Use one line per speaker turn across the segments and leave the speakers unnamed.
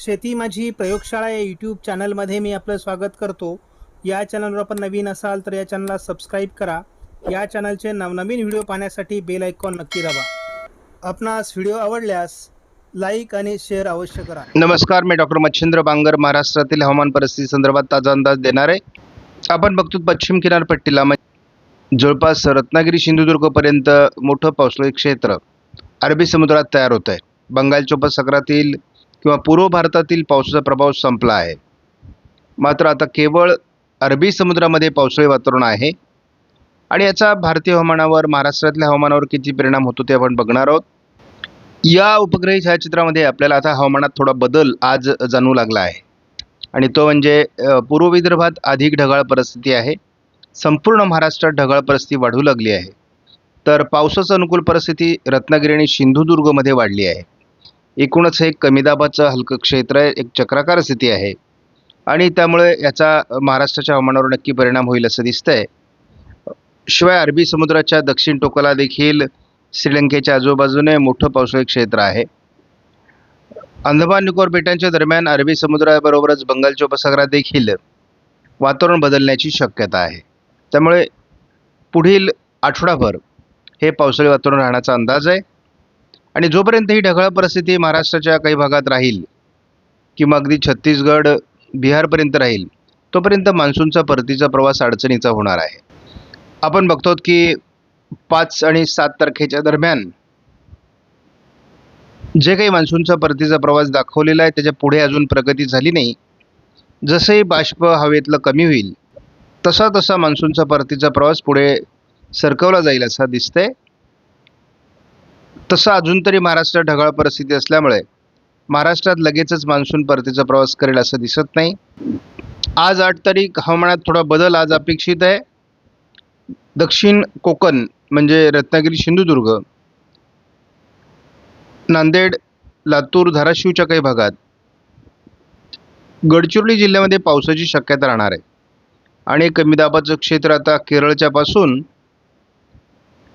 शेती माझी प्रयोगशाळा या यूट्यूब चॅनलमध्ये मी आपलं स्वागत करतो. या चॅनलवर आपण नवीन असाल तर या चॅनलला सबस्क्राईब करा. या चॅनलचे नवनवीन व्हिडिओ पाहण्यासाठी बेल आयकॉन नक्की दाबा. आपणास व्हिडिओ आवडल्यास लाईक आणि शेअर अवश्य करा.
नमस्कार मी डॉक्टर मच्छिंद्र बांगर महाराष्ट्रातील हवामान परिस्थिती संदर्भात ताजा अंदाज देणार. आहे आपण बघतो पश्चिम किनारपट्टीला म्हणजे जवळपास रत्नागिरी सिंधुदुर्गपर्यंत मोठं पावसाळी क्षेत्र. अरबी समुद्रात तयार होत आहे बंगालच्या उपसागरातील किंवा पूर्व भारतातील पावसाचा प्रभाव संपला आहे. मात्र आता केवळ अरबी समुद्रामध्ये पावसाळी वातावरण आहे. आणि याचा भारतीय हवामानावर महाराष्ट्रातल्या हवामानावर किती परिणाम होतो ते आपण बघणार आहोत. या उपग्रही छायाचित्रामध्ये आपल्याला आता हवामानात थोडा बदल आज जाणवू लागला आहे. आणि तो म्हणजे पूर्व विदर्भात अधिक ढगाळ परिस्थिती आहे. संपूर्ण महाराष्ट्रात ढगाळ परिस्थिती वाढू लागली आहे. तर पावसाचं अनुकूल परिस्थिती रत्नागिरी आणि सिंधुदुर्गमध्ये वाढली आहे. एकूणच हे एक कमी दाबाचं हलकं क्षेत्र आहे एक चक्राकार स्थिती आहे. आणि त्यामुळे याचा महाराष्ट्राच्या हवामानावर नक्की परिणाम होईल असं दिसतं आहे शिवाय अरबी समुद्राच्या दक्षिण टोकाला देखील श्रीलंकेच्या आजूबाजूने मोठं पावसाळी क्षेत्र आहे. अंदमान निकोबार बेटांच्या दरम्यान अरबी समुद्राबरोबरच बंगालच्या उपसागरात देखील वातावरण बदलण्याची शक्यता आहे. त्यामुळे पुढील आठवडाभर हे पावसाळी वातावरण राहण्याचा अंदाज आहे. आणि जोपर्यंत ही ढगाळ परिस्थिती महाराष्ट्राच्या काही भागात राहील किंवा अगदी छत्तीसगड बिहारपर्यंत राहील तोपर्यंत मान्सूनचा परतीचा प्रवास अडचणीचा होणार आहे. आपण बघतो की पाच आणि सात तारखेच्या दरम्यान जे काही मान्सूनचा परतीचा प्रवास दाखवलेला आहे त्याच्या पुढे अजून प्रगती झाली नाही. जसंही बाष्प हवेतलं कमी होईल तसा तसा मान्सूनचा परतीचा प्रवास पुढे सरकवला जाईल असा दिसतंय. तसं अजून तरी महाराष्ट्रात ढगाळ परिस्थिती असल्यामुळे महाराष्ट्रात लगेचच मान्सून परतीचा प्रवास करेल असं दिसत नाही. आज आठ तारीख हवामानात थोडा बदल आज अपेक्षित आहे. दक्षिण कोकण म्हणजे रत्नागिरी सिंधुदुर्ग नांदेड लातूर धाराशिवच्या काही भागात गडचिरोली जिल्ह्यामध्ये पावसाची शक्यता राहणार आहे. आणि कमी दाबाचं क्षेत्र आता केरळच्या पासून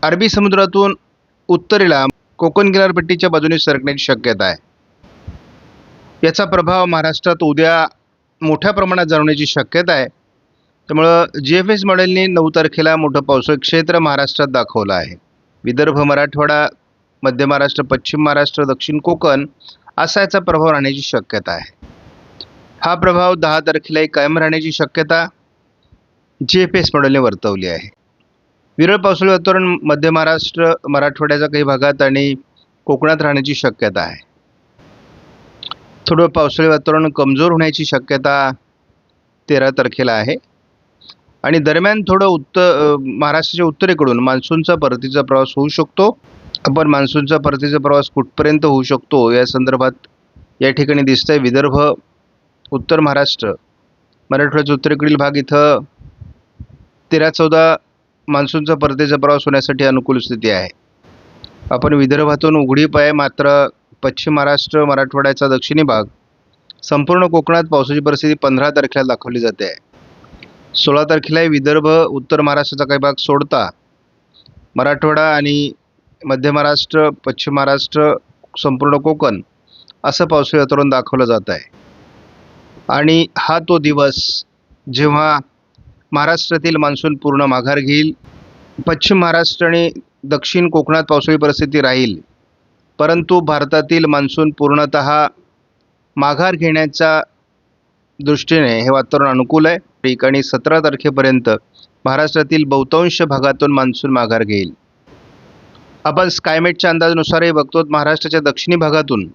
अरबी समुद्रातून उत्तरेला कोकण किनारपट्टीच्या बाजूने सरकण्याची शक्यता आहे. याचा प्रभाव महाराष्ट्रात उद्या मोठ्या प्रमाणात जाणवण्याची शक्यता आहे. त्यामुळं जी एफ एस मॉडेलने नऊ तारखेला मोठं पावसाळी क्षेत्र महाराष्ट्रात दाखवलं आहे. विदर्भ मराठवाडा मध्य महाराष्ट्र पश्चिम महाराष्ट्र दक्षिण कोकण असा याचा प्रभाव राहण्याची शक्यता आहे. हा प्रभाव दहा तारखेलाही कायम राहण्याची शक्यता जी एफ एस मॉडेलने वर्तवली आहे. विरळ पावसाळी वातावरण मध्य महाराष्ट्र मराठवाड्याच्या काही भागात आणि कोकणात राहण्याची शक्यता आहे. थोडं पावसाळी वातावरण कमजोर होण्याची शक्यता तेरा तारखेला आहे. आणि दरम्यान थोडं उत्तर महाराष्ट्राच्या उत्तरेकडून मान्सूनचा परतीचा प्रवास होऊ शकतो. आपण मान्सूनचा परतीचा प्रवास कुठपर्यंत होऊ शकतो या संदर्भात या ठिकाणी दिसतंय विदर्भ उत्तर महाराष्ट्र मराठवाड्याच्या उत्तरेकडील भाग इथं तेरा चौदा मान्सूनचा परतीचा प्रवास होण्यासाठी अनुकूल स्थिती आहे. आपण विदर्भातून उघडीप आहे मात्र पश्चिम महाराष्ट्र मराठवाड्याचा दक्षिणी भाग संपूर्ण कोकणात पावसाची परिस्थिती पंधरा तारखेला दाखवली जाते. आहे सोळा तारखेलाही विदर्भ उत्तर महाराष्ट्राचा काही भाग सोडता मराठवाडा आणि मध्य महाराष्ट्र पश्चिम महाराष्ट्र संपूर्ण कोकण असं पावसाळी वातावरण दाखवलं जात आहे. आणि हा तो दिवस जेव्हा महाराष्ट्रातील मान्सून पूर्ण माघार घेईल. पश्चिम महाराष्ट्र आणि दक्षिण कोकणात पावसाळी परिस्थिती राहील. परंतु भारतातील मान्सून पूर्णत माघार घेण्याच्या दृष्टीने हे वातावरण अनुकूल आहे. ठिकाणी सतरा तारखेपर्यंत महाराष्ट्रातील बहुतांश भागातून मान्सून माघार घेईल. आपण स्कायमेटच्या अंदाजानुसारही बघतो महाराष्ट्राच्या दक्षिणी भागातून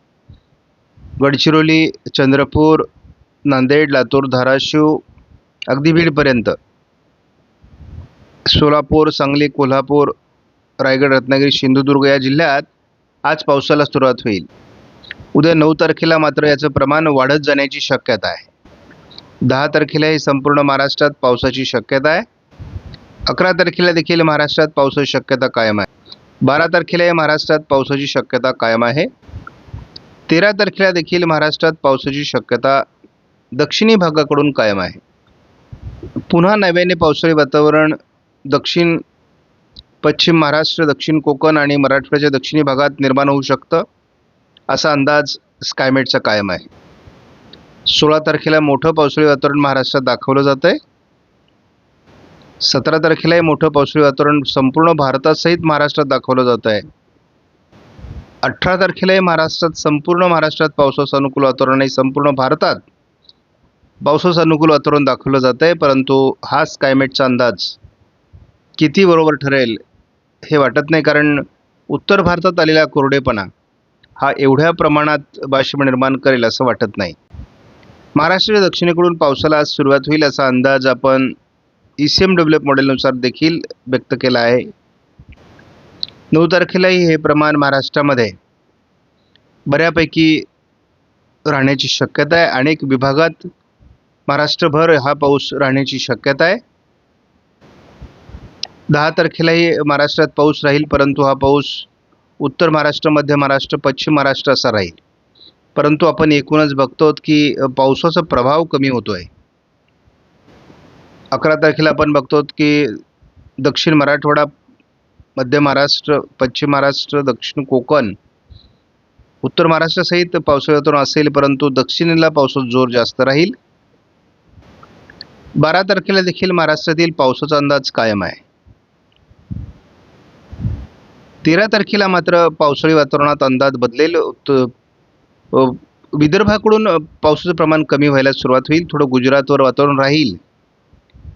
गडचिरोली चंद्रपूर नांदेड लातूर धाराशिव अगदी बीडपर्यंत सोलापूर सांगली कोल्हापूर रायगड रत्नागिरी सिंधुदुर्ग या जिल्ह्यात आज पावसाला सुरुवात होईल. उद्या नऊ तारखेला मात्र याचं प्रमाण वाढत जाण्याची शक्यता आहे. दहा तारखेला ही संपूर्ण महाराष्ट्रात पावसाची शक्यता आहे. अकरा तारखेला देखील महाराष्ट्रात पावसाची शक्यता कायम आहे. बारा तारखेलाही महाराष्ट्रात पावसाची शक्यता कायम आहे. तेरा तारखेला देखील महाराष्ट्रात पावसाची शक्यता दक्षिणी भागाकडून कायम आहे. पुन्हा नव्याने पावसाळी वातावरण दक्षिण पश्चिम महाराष्ट्र दक्षिण कोकण आणि मराठवाड्याच्या दक्षिणी भागात निर्माण होऊ शकतं असा अंदाज स्कायमेटचा कायम आहे. सोळा तारखेला मोठं पावसाळी वातावरण महाराष्ट्रात दाखवलं जात आहे सतरा तारखेलाही मोठं पावसाळी वातावरण संपूर्ण भारतासहित महाराष्ट्रात दाखवलं जात आहे अठरा तारखेलाही महाराष्ट्रात संपूर्ण महाराष्ट्रात पावसाचं अनुकूल वातावरण आहे. संपूर्ण भारतात पावसाचं अनुकूल वातावरण दाखवलं जात आहे परंतु हा स्कायमेटचा अंदाज किती बरोबर ठरेल हे वाटत नाही कारण उत्तर भारतात आलेला कोरडेपणा हा एवढ्या प्रमाणात बाष्प निर्माण करेल असं वाटत नाही. महाराष्ट्राच्या दक्षिणेकडून पावसाला आज सुरुवात होईल असा अंदाज आपण E C M W F मॉडेलनुसार देखील व्यक्त केला आहे. नऊ तारखेलाही हे प्रमाण महाराष्ट्रामध्ये बऱ्यापैकी राहण्याची शक्यता आहे. अनेक विभागात महाराष्ट्रभर हा पाऊस राहण्याची शक्यता आहे. दहा तारखेलाही महाराष्ट्रात पाऊस राहील परंतु हा पाऊस उत्तर महाराष्ट्र मध्य महाराष्ट्र पश्चिम महाराष्ट्र असा राहील. परंतु आपण एकूणच बघतो की पावसाचा प्रभाव कमी होतो आहे अकरा तारखेला आपण बघतो की दक्षिण मराठवाडा मध्य महाराष्ट्र पश्चिम महाराष्ट्र दक्षिण कोकण उत्तर महाराष्ट्रासहित पावसाळ्यातून असेल परंतु दक्षिणेला पावसाचा जोर जास्त राहील. बारा तारखेला देखील महाराष्ट्रातील पावसाचा अंदाज कायम आहे. तेरा तारखेला मात्र पावसाळी वातावरणात अंदाज बदलेल. त- विदर्भाकडून पावसाचं प्रमाण कमी व्हायला सुरुवात होईल. थोडं गुजरातवर वातावरण राहील.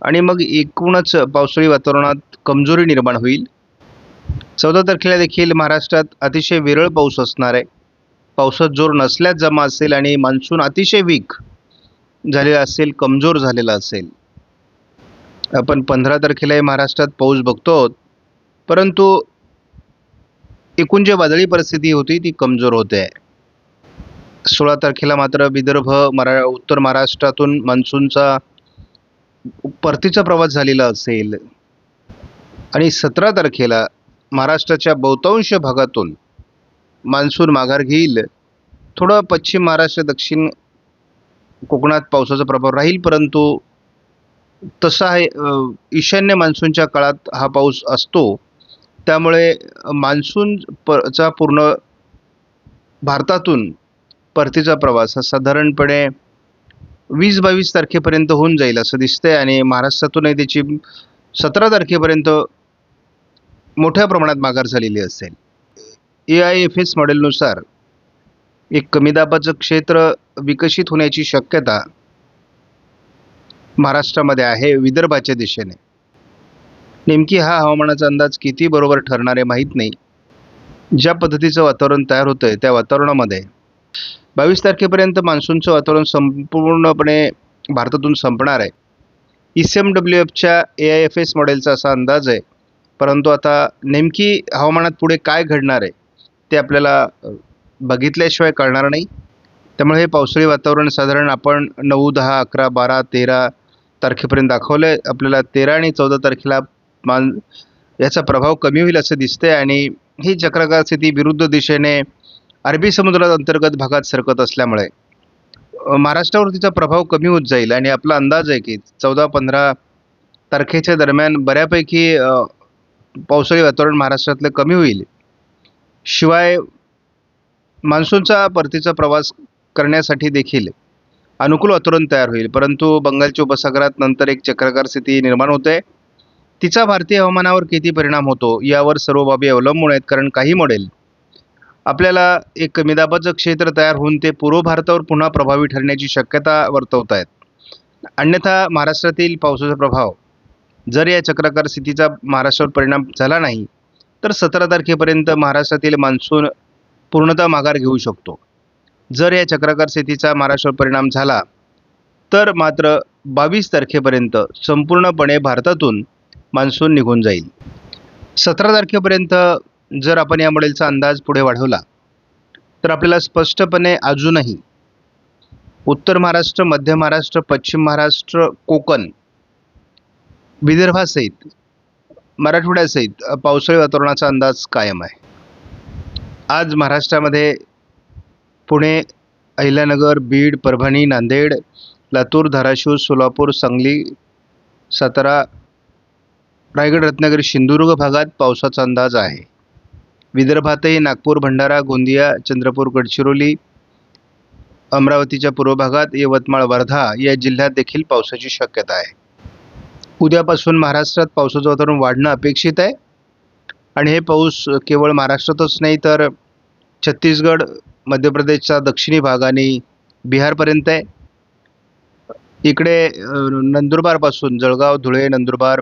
आणि मग एकूणच पावसाळी वातावरणात कमजोरी निर्माण होईल. चौदा तारखेला देखील महाराष्ट्रात अतिशय विरळ पाऊस असणार आहे. पावसात जोर नसल्यास जमा असेल आणि मान्सून अतिशय वीक झालेला असेल कमजोर झालेला असेल. आपण पंधरा तारखेलाही महाराष्ट्रात पाऊस बघतो परंतु एकूण जी वादळी परिस्थिती होती ती कमजोर होते. सोळा तारखेला मात्र विदर्भ मरा उत्तर महाराष्ट्रातून मान्सूनचा परतीचा प्रवास झालेला असेल. आणि सतरा तारखेला महाराष्ट्राच्या बहुतांश भागातून मान्सून माघार घेईल. थोडं पश्चिम महाराष्ट्र दक्षिण कोकणात पावसाचा प्रभाव राहील परंतु तसा आहे ईशान्य मान्सूनच्या काळात हा पाऊस असतो. त्यामुळे मान्सून प चा पूर्ण भारतातून परतीचा प्रवास हा साधारणपणे वीस बावीस तारखेपर्यंत होऊन जाईल असं दिसतंय आणि महाराष्ट्रातूनही त्याची सतरा तारखेपर्यंत मोठ्या प्रमाणात माघार झालेली असेल. ए आय एफ एस मॉडेलनुसार एक कमी दाबाचं क्षेत्र विकसित होण्याची शक्यता महाराष्ट्रामध्ये आहे विदर्भाच्या दिशेने. नेमकी हा हवामानाचा अंदाज किती बरोबर ठरणार आहे माहीत नाही. ज्या पद्धतीचं वातावरण तयार होतं आहे त्या वातावरणामध्ये. बावीस तारखेपर्यंत मान्सूनचं वातावरण संपूर्णपणे भारतातून संपणार आहे. ई सी एम डब्ल्यू एफच्या ए आय एफ एस मॉडेलचा असा अंदाज आहे. परंतु आता नेमकी हवामानात पुढे काय घडणार आहे ते आपल्याला बघितल्याशिवाय कळणार नाही. त्यामुळे हे पावसाळी वातावरण साधारण आपण नऊ दहा अकरा बारा तेरा तारखेपर्यंत दाखवलं आहे आपल्याला तेरा आणि चौदा तारखेला मान याचा प्रभाव कमी होईल असं दिसतंय आणि ही चक्राकार स्थिती विरुद्ध दिशेने अरबी समुद्रात अंतर्गत भागात सरकत असल्यामुळे महाराष्ट्रावर तिचा प्रभाव कमी होत जाईल आणि आपला अंदाज आहे की चौदा पंधरा तारखेच्या दरम्यान बऱ्यापैकी पावसाळी वातावरण महाराष्ट्रातलं कमी होईल. शिवाय मान्सूनचा परतीचा प्रवास करण्यासाठी देखील अनुकूल वातावरण तयार होईल. परंतु बंगालच्या उपसागरात नंतर एक चक्राकार स्थिती निर्माण होते. तिचा भारतीय हवामानावर किती परिणाम होतो यावर सर्व बाबी अवलंबून आहेत कारण काही मॉडेल आपल्याला एक कमी क्षेत्र तयार होऊन ते पूर्व भारतावर पुन्हा प्रभावी ठरण्याची शक्यता वर्तवत आहेत अन्यथा महाराष्ट्रातील पावसाचा प्रभाव जर या चक्राकार स्थितीचा महाराष्ट्रावर परिणाम झाला नाही तर सतरा तारखेपर्यंत महाराष्ट्रातील मान्सून पूर्णतः माघार घेऊ शकतो. जर या चक्राकार स्थितीचा महाराष्ट्रावर परिणाम झाला तर मात्र बावीस तारखेपर्यंत संपूर्णपणे भारतातून मान्सून निघून जाईल. सतरा तारखेपर्यंत जर आपण या मॉडेलचा अंदाज पुढे वाढवला तर आपल्याला स्पष्टपणे अजूनही उत्तर महाराष्ट्र मध्य महाराष्ट्र पश्चिम महाराष्ट्र कोकण विदर्भासहित मराठवाड्यासहित पावसाळी वातावरणाचा अंदाज कायम आहे. आज महाराष्ट्रामध्ये पुणे अहिल्यानगर बीड परभणी नांदेड लातूर धाराशिव सोलापूर सांगली सातारा रायगड रत्नागिरी सिंधुदुर्ग भागात पावसाचा अंदाज आहे. विदर्भातही नागपूर भंडारा गोंदिया चंद्रपूर गडचिरोली अमरावतीच्या पूर्व भागात यवतमाळ वर्धा या जिल्ह्यात देखील पावसाची शक्यता आहे. उद्यापासून महाराष्ट्रात पावसाचं वातावरण वाढणं अपेक्षित आहे. आणि हे पाऊस केवळ महाराष्ट्रातच नाही तर छत्तीसगड मध्य प्रदेशचा दक्षिणी भाग आणि बिहारपर्यंत आहे. इकडे नंदुरबारपासून जळगाव धुळे नंदुरबार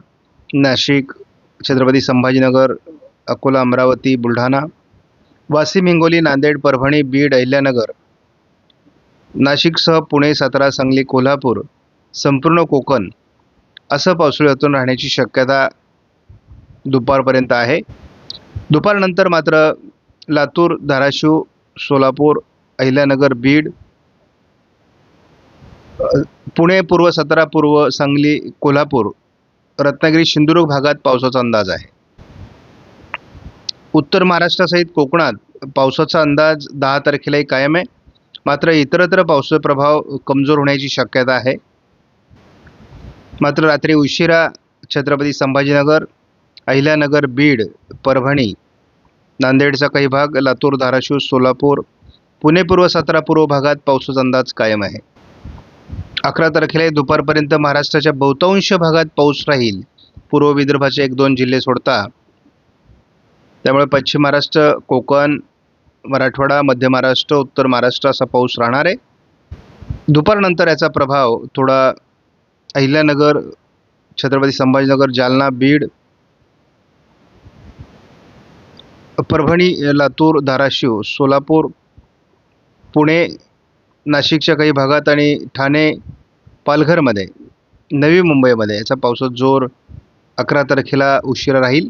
नाशिक छत्रपती संभाजीनगर अकोला अमरावती बुलढाणा वाशिम हिंगोली नांदेड परभणी बीड अहिल्यानगर नाशिकसह पुणे सातारा सांगली कोल्हापूर संपूर्ण कोकण असं पावसाळ्यातून राहण्याची शक्यता दुपारपर्यंत आहे. दुपारनंतर मात्र लातूर धाराशिव सोलापूर अहिल्यानगर बीड पुणे पूर्व सातारा पूर्व सांगली कोल्हापूर रत्नागिरी सिंधुदुर्ग भागात पावसाचा अंदाज आहे. उत्तर महाराष्ट्रासहित कोकणात पावसाचा अंदाज दहा तारखेलाही कायम आहे. मात्र इतरत्र पावसाचा प्रभाव कमजोर होण्याची शक्यता आहे. मात्र रात्री उशिरा छत्रपती संभाजीनगर अहिल्यानगर बीड परभणी नांदेडचा काही भाग लातूर धाराशिव सोलापूर पुणे पूर्व सातारा पूर्व भागात पावसाचा अंदाज कायम आहे. अकरा तारखेला दुपारपर्यंत महाराष्ट्राच्या बहुतांश भागात पाऊस राहील. पूर्व विदर्भाचे एक दोन जिल्हे सोडता. त्यामुळे पश्चिम महाराष्ट्र कोकण मराठवाडा मध्य महाराष्ट्र उत्तर महाराष्ट्र असा पाऊस राहणार आहे. दुपारनंतर याचा प्रभाव थोडा अहिल्यानगर छत्रपती संभाजीनगर जालना बीड परभणी लातूर धाराशिव सोलापूर पुणे नाशिकच्या काही भागात आणि ठाणे पालघरमध्ये नवी मुंबईमध्ये याचा पावसाचा जोर अकरा तारखेला उशिरा राहील.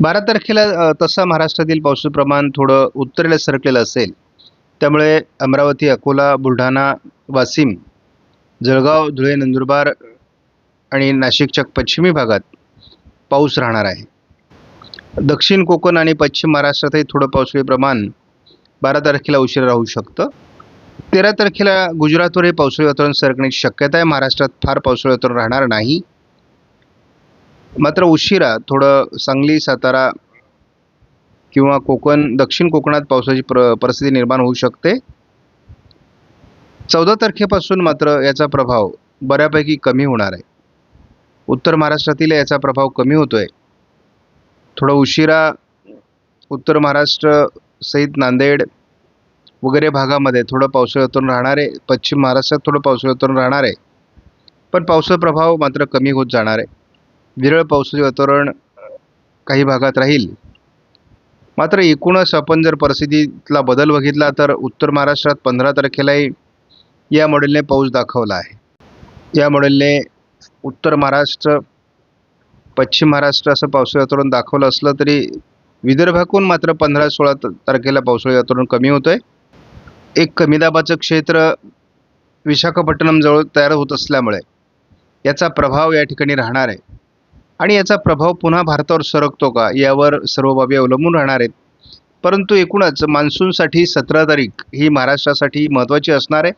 बारा तारखेला तसा महाराष्ट्रातील पावसाचं प्रमाण थोडं उत्तरेला सरकलेलं असेल. त्यामुळे अमरावती अकोला बुलढाणा वाशिम जळगाव धुळे नंदुरबार आणि नाशिकच्या पश्चिमी भागात पाऊस राहणार आहे. दक्षिण कोकण आणि पश्चिम महाराष्ट्रातही थोडं पावसाळी प्रमाण बारा तारखेला उशीर राहू शकतं. तेरा तारखेला गुजरातवर हे पावसाळी वातावरण सरकण्याची शक्यता आहे. महाराष्ट्रात फार पावसाळी वातावरण राहणार नाही. मात्र उशिरा थोडं सांगली सातारा किंवा कोकण दक्षिण कोकणात पावसाची प्र परिस्थिती निर्माण होऊ शकते. चौदा तारखेपासून मात्र याचा प्रभाव बऱ्यापैकी कमी होणार आहे. उत्तर महाराष्ट्रातील याचा प्रभाव कमी होतो आहे थोडं उशिरा उत्तर महाराष्ट्र सहित नांदेड वगैरे भागामध्ये थोडं पावसाळ्यातून राहणार आहे. पश्चिम महाराष्ट्रात थोडं पावसाळ्यातून राहणार आहे. पण पावसाचा प्रभाव मात्र कमी होत जाणार आहे. विरळ पावसाचे वातावरण काही भागात राहील. मात्र एकूणच आपण जर परिस्थितीतला बदल बघितला तर उत्तर महाराष्ट्रात पंधरा तारखेलाही या मॉडेलने पाऊस दाखवला आहे. या मॉडेलने उत्तर महाराष्ट्र पश्चिम महाराष्ट्र असं पावसाळी वातावरण दाखवलं असलं तरी विदर्भाकून मात्र पंधरा सोळा तारखेला पावसाळी वातावरण कमी होतं आहे एक कमी दाबाचं क्षेत्र विशाखापट्टणमजवळ तयार होत असल्यामुळे याचा प्रभाव या ठिकाणी राहणार आहे. आणि याचा प्रभाव पुन्हा भारतावर सरकतो का यावर सर्व बाबी अवलंबून राहणार आहेत. परंतु एकूणच मान्सूनसाठी सतरा तारीख ही महाराष्ट्रासाठी महत्त्वाची असणार आहे.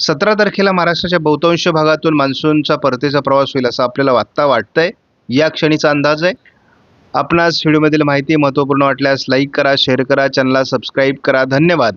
सतरा तारखेला महाराष्ट्राच्या बहुतांश भागातून मान्सूनचा परतीचा प्रवास होईल असं आपल्याला आत्ता वाटतंय. या क्षणीचा अंदाज आहे. आपणास व्हिडिओमधील माहिती महत्त्वपूर्ण वाटल्यास लाईक करा शेअर करा चॅनलला सबस्क्राईब करा. धन्यवाद.